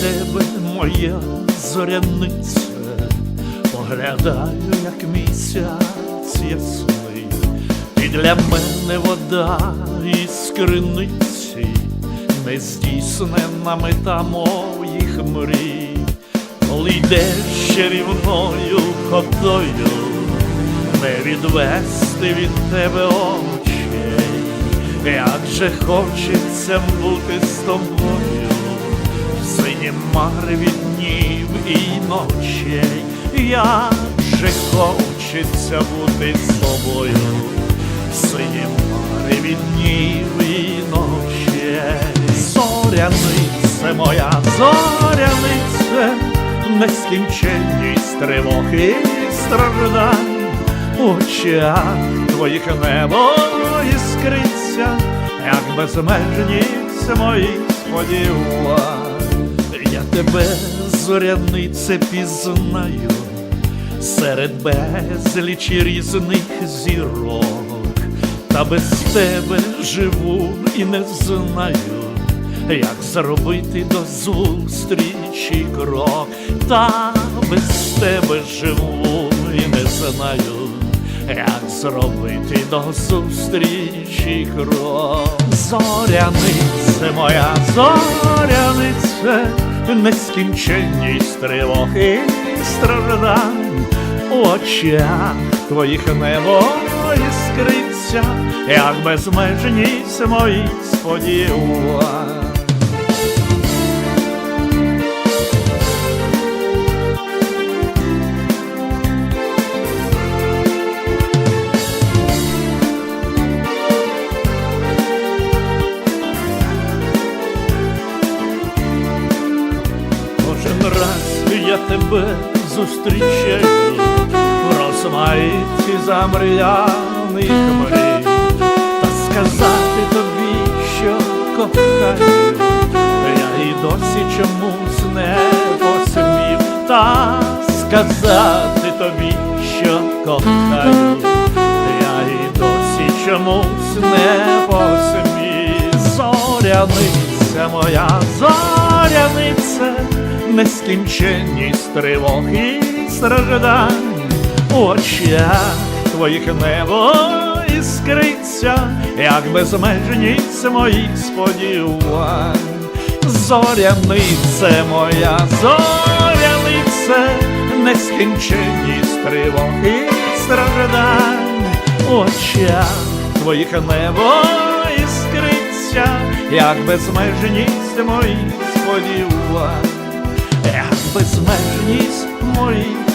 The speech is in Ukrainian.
тебе, моя зоряниця, поглядаю, як місяць ясний, і для мене вода із криниці, нездійснена мета моїх мрій, коли йдеш чарівною ходою, не відвести від тебе очей, як же хочеться бути з тобою, мареві днів і ночей, як же хочеться бути з тобою, синім мареві днів і ночей, зорянице моя, зорянице, нескінченність тривоги і страждань, у очах твоїх небо іскриться, як безмежність моїх сподівань. Тебе, зорянице, пізнаю серед безлічі різних зірок, та без тебе живу і не знаю, як зробити до зустрічі крок, та без тебе живу і не знаю, як зробити до зустрічі крок. Зорянице моя, зорянице, нескінченність тривоги і страждань, у очах твоїх небо іскриться, як безмежність моїх сподівань. Тебе зустрічаю в розмаїті замріяних мрій, та сказати тобі, що кохаю, я і досі чомусь не посмів, та сказати тобі, що кохаю, я і досі чомусь не посмів, зоряниця моя, зоряниця, нескінченність тривог і страждань, у твоїх небо іскриться, як безмежність моїх сподівань. Зорянице моя, зорянице, нескінченність тривог і страждань, у твоїх небо іскриться, як безмежність моїх сподівань, як безмежність моїх.